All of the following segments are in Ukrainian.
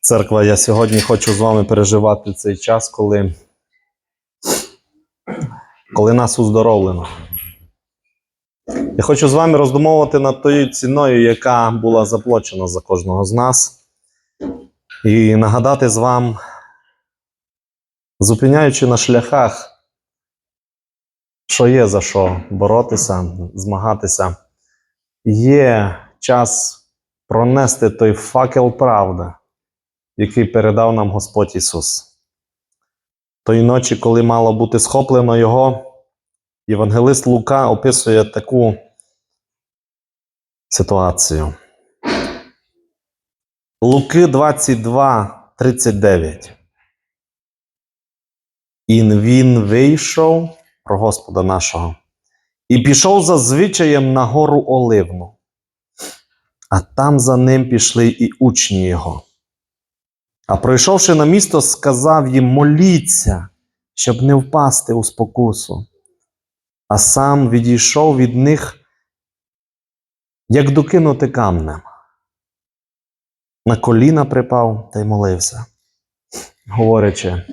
Церква, я сьогодні хочу з вами переживати цей час, коли, коли нас уздоровлено. Я хочу з вами роздумовувати над тою ціною, яка була заплачена за кожного з нас, і нагадати з вам, зупиняючи на шляхах, що є за що боротися, змагатися, є час пронести той факел правди, який передав нам Господь Ісус. Тої ночі, коли мало бути схоплено Його, Євангелист Лука описує таку ситуацію. Луки 22, 39. І він вийшов про Господа нашого і пішов за звичаєм на гору Оливну. А там за ним пішли і учні його. А пройшовши на місто, сказав їм: моліться, щоб не впасти у спокусу. А сам відійшов від них, як докинути камнем. На коліна припав та й молився, говорячи: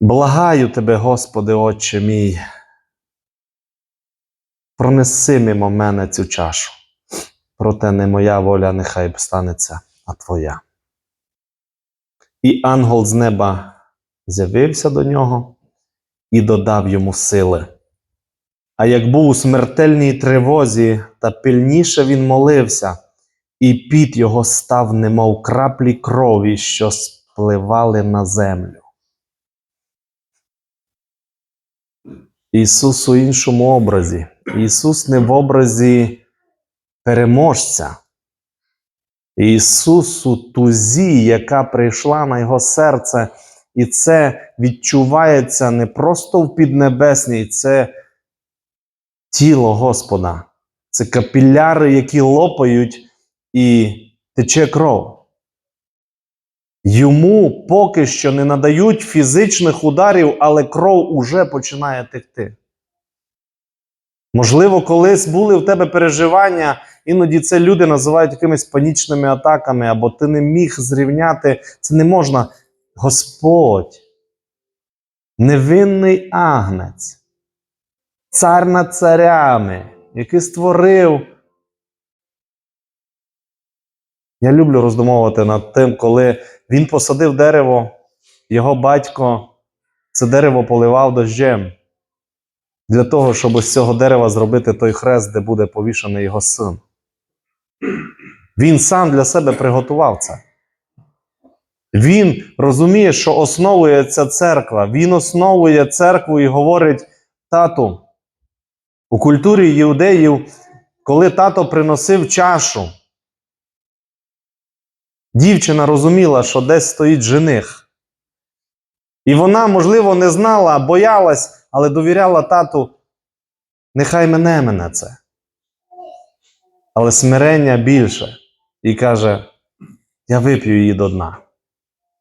Благаю тебе, Господи, Отче мій, пронеси мимо мене цю чашу. Проте не моя воля, нехай станеться, а твоя. І ангел з неба з'явився до нього і додав йому сили. А як був у смертельній тривозі, та пильніше він молився, і піт його став, немов краплі крові, що спливали на землю. Ісус у іншому образі. Ісус не в образі переможця. Ісус у тузі, яка прийшла на Його серце, і це відчувається не просто в піднебесній, це тіло Господа. Це капіляри, які лопають і тече кров. Йому поки що не надають фізичних ударів, але кров уже починає текти. Можливо, колись були в тебе переживання, іноді це люди називають якимись панічними атаками, або ти не міг зрівняти. Це не можна. Господь, невинний агнець, цар над царями, який створив. Я люблю роздумовувати над тим, коли він посадив дерево, його батько це дерево поливав дощем для того, щоб з цього дерева зробити той хрест, де буде повішений його син. Він сам для себе приготував це. Він розуміє, що основує ця церква. Він основує церкву і говорить: тату, у культурі іудеїв, коли тато приносив чашу, дівчина розуміла, що десь стоїть жених. І вона, можливо, не знала, боялась, але довіряла тату, нехай мене мене це. Але смирення більше. І каже: я вип'ю її до дна.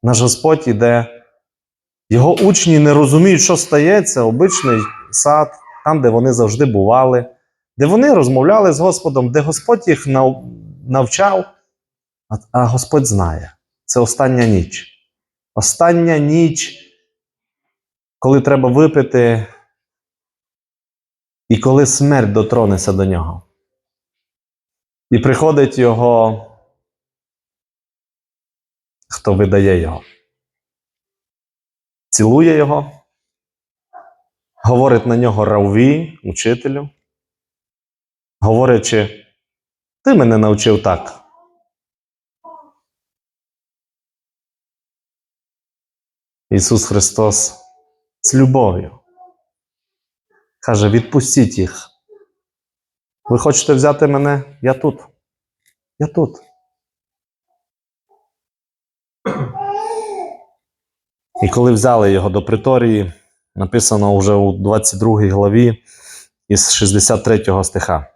Наш Господь іде. Його учні не розуміють, що стається, обичний сад, там, де вони завжди бували, де вони розмовляли з Господом, де Господь їх навчав, а, Господь знає. Це остання ніч. Остання ніч, коли треба випити, і коли смерть дотронеться до нього. І приходить його, хто видає його. Цілує його, говорить на нього равві, учителю, говорячи, ти мене навчив так. Ісус Христос з любов'ю каже: відпустіть їх. Ви хочете взяти мене? Я тут. Я тут. І коли взяли його до приторії, написано вже у 22 главі із 63 стиха.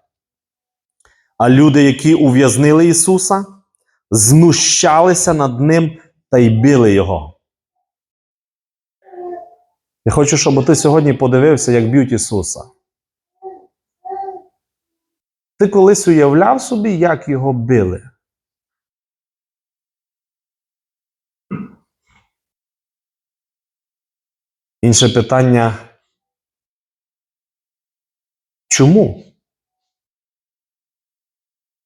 А люди, які ув'язнили Ісуса, знущалися над Ним та й били Його. Я хочу, щоб ти сьогодні подивився, як б'ють Ісуса. Ти колись уявляв собі, як його били? Інше питання. Чому?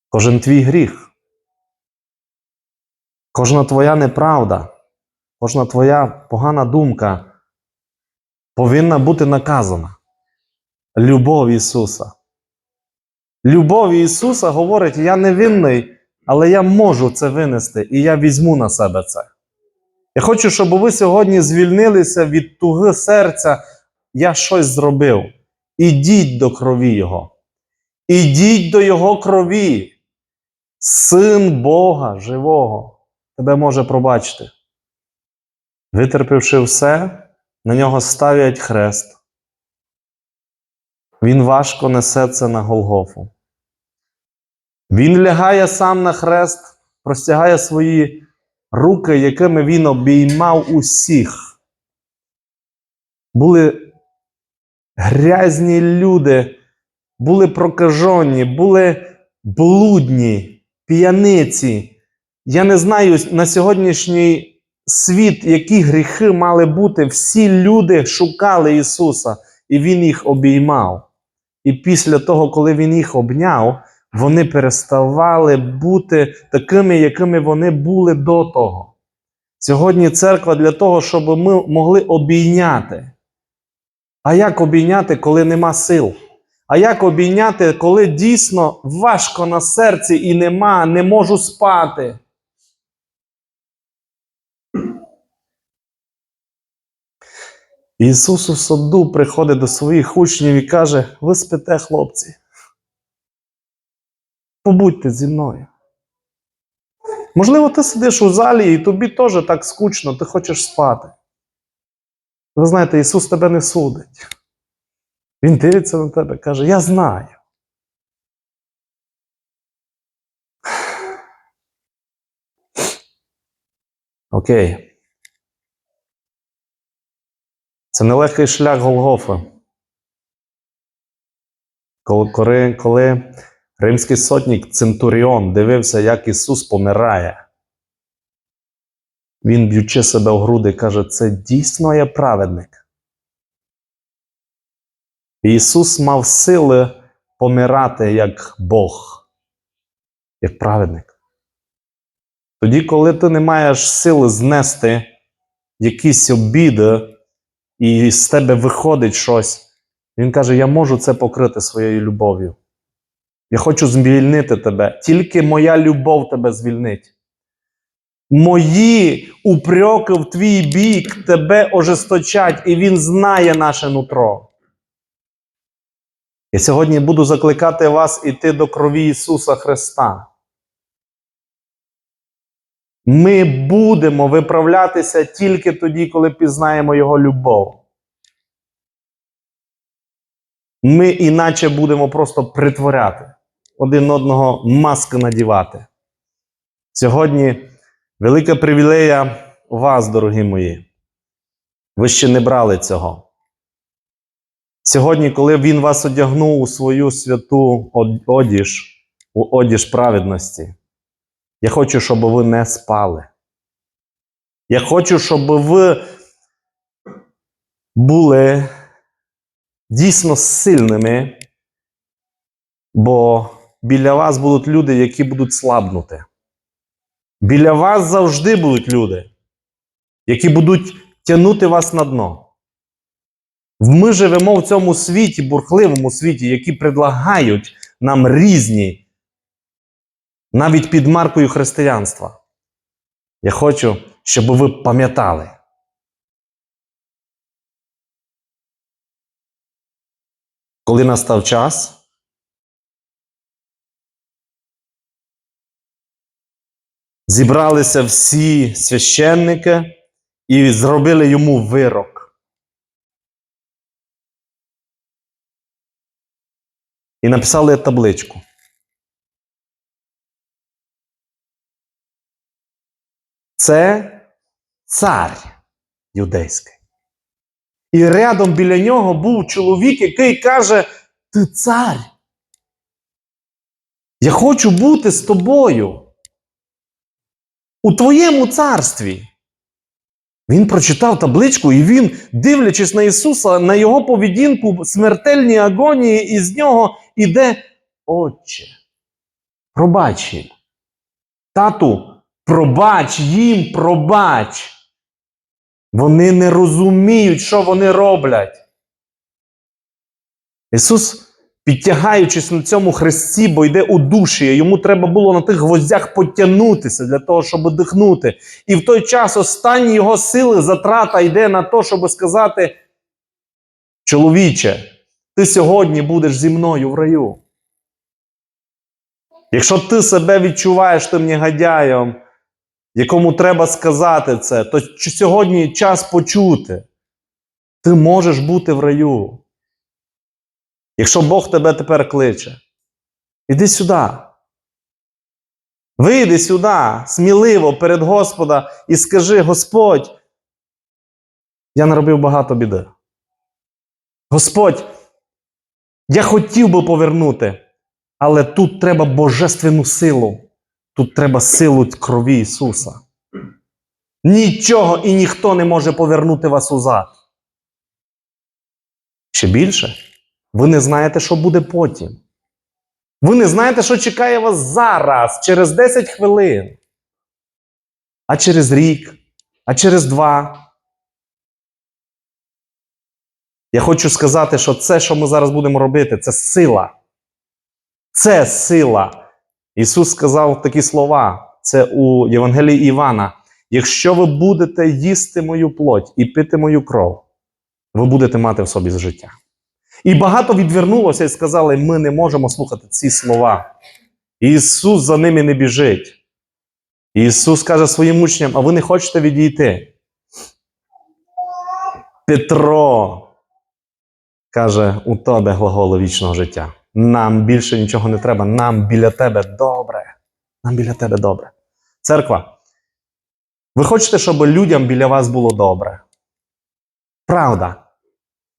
Кожен твій гріх, кожна твоя неправда, кожна твоя погана думка повинна бути наказана. Любов Ісуса. Любов Ісуса говорить: я невинний, але я можу це винести, і я візьму на себе це. Я хочу, щоб ви сьогодні звільнилися від туги серця, я щось зробив. Ідіть до крові Його. Ідіть до Його крові. Син Бога живого тебе може пробачити. Витерпівши все, на нього ставлять хрест. Він важко несе це на Голгофу. Він лягає сам на хрест, простягає свої руки, якими він обіймав усіх. Були грязні люди, були прокажені, були блудні, п'яниці. Я не знаю на сьогоднішній світ, які гріхи мали бути. Всі люди шукали Ісуса, і Він їх обіймав. І після того, коли Він їх обняв, вони переставали бути такими, якими вони були до того. Сьогодні церква для того, щоб ми могли обійняти. А як обійняти, коли нема сил? А як обійняти, коли дійсно важко на серці і нема, не можу спати? Ісус у саду приходить до своїх учнів і каже: Ви спите, хлопці. Побудьте зі мною. Можливо, ти сидиш у залі і тобі теж так скучно, ти хочеш спати. Ви знаєте, Ісус тебе не судить. Він дивиться на тебе і каже: Я знаю. Окей. Це нелегкий шлях Голгофи. Коли, коли, римський сотник Центуріон дивився, як Ісус помирає, він, б'ючи себе в груди, каже: Це дійсно є праведник. Ісус мав сили помирати як Бог, як праведник. Тоді, коли ти не маєш сили знести якісь обіди, і з тебе виходить щось, він каже: Я можу це покрити своєю любов'ю. Я хочу звільнити тебе. Тільки моя любов тебе звільнить. Мої упреки в твій бік тебе ожесточать, і Він знає наше нутро. Я сьогодні буду закликати вас іти до крові Ісуса Христа. Ми будемо виправлятися тільки тоді, коли пізнаємо Його любов. Ми іначе будемо просто притворяти, один одного маски надівати. Сьогодні велика привілея вас, дорогі мої. Ви ще не брали цього. Сьогодні, коли Він вас одягнув у свою святу одіж, у одіж праведності, я хочу, щоб ви не спали. Я хочу, щоб ви були дійсно сильними, бо біля вас будуть люди, які будуть слабнути. Біля вас завжди будуть люди, які будуть тягнути вас на дно. Ми живемо в цьому світі, бурхливому світі, які предлагають нам різні навіть під маркою християнства. Я хочу, щоб ви пам'ятали. Коли настав час, зібралися всі священники і зробили йому вирок. І написали табличку. Це цар юдейський. І рядом біля нього був чоловік, який каже: Ти цар. Я хочу бути з тобою. У твоєму царстві. Він прочитав табличку, і він, дивлячись на Ісуса, на його поведінку, смертельній агонії, і з нього іде Отче. Пробач їм. Тату, пробач їм, пробач. Вони не розуміють, що вони роблять. Ісус, підтягаючись на цьому хресті, бо йде у душі, йому треба було на тих гвоздях потягнутися для того, щоб дихнути. І в той час останні його сили затрата йде на те, щоб сказати: чоловіче, ти сьогодні будеш зі мною в раю. Якщо ти себе відчуваєш тим негодяєм, якому треба сказати це, то сьогодні час почути. Ти можеш бути в раю. Якщо Бог тебе тепер кличе, іди сюди. Вийди сюди, сміливо перед Господа і скажи: Господь, я наробив багато біди. Господь, я хотів би повернути, але тут треба божественну силу. Тут треба силу крові Ісуса. Нічого і ніхто не може повернути вас узад. Ще більше, ви не знаєте, що буде потім. Ви не знаєте, що чекає вас зараз, через 10 хвилин, а через рік, а через два. Я хочу сказати, що це, що ми зараз будемо робити, це сила. Це сила. Ісус сказав такі слова. Це у Євангелії Івана. Якщо ви будете їсти мою плоть і пити мою кров, ви будете мати в собі життя. І багато відвернулося і сказали: ми не можемо слухати ці слова. Ісус за ними не біжить. Ісус каже своїм учням: а ви не хочете відійти? Петро каже: у тебе глаголо вічного життя. Нам більше нічого не треба, нам біля тебе добре. Нам біля тебе добре. Церква, ви хочете, щоб людям біля вас було добре? Правда.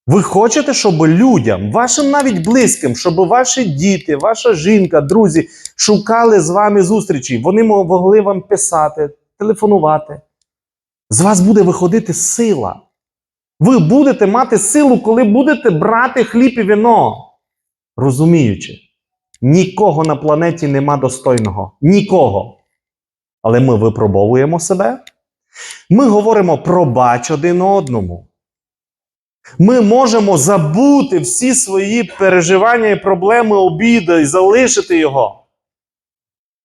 Ви хочете, щоб людям, вашим навіть близьким, щоб ваші діти, ваша жінка, друзі шукали з вами зустрічі. Вони могли вам писати, телефонувати. З вас буде виходити сила. Ви будете мати силу, коли будете брати хліб і вино. Розуміючи, нікого на планеті нема достойного. Нікого. Але ми випробовуємо себе. Ми говоримо пробач один одному. Ми можемо забути всі свої переживання і проблеми обіду і залишити його.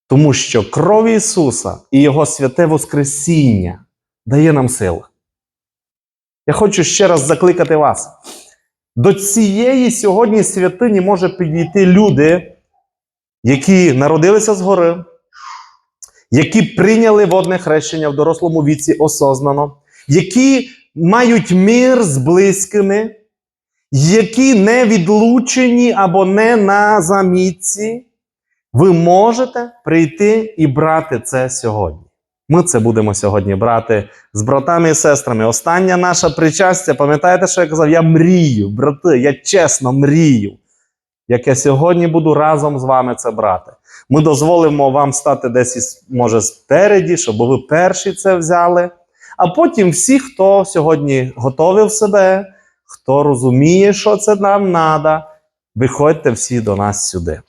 Тому що кров Ісуса і Його святе Воскресіння дає нам силу. Я хочу ще раз закликати вас. До цієї сьогодні святині може підійти люди, які народилися згори, які прийняли водне хрещення в дорослому віці осознано, які мають мир з близькими, які не відлучені або не на замітці, ви можете прийти і брати це сьогодні. Ми це будемо сьогодні брати з братами і сестрами. Остання наша причастя, пам'ятаєте, що я казав? Я мрію, брати, я чесно мрію. Як я сьогодні буду разом з вами це брати. Ми дозволимо вам стати десь, може, спереді, щоб ви перші це взяли. А потім всі, хто сьогодні готовив себе, хто розуміє, що це нам треба, виходьте всі до нас сюди.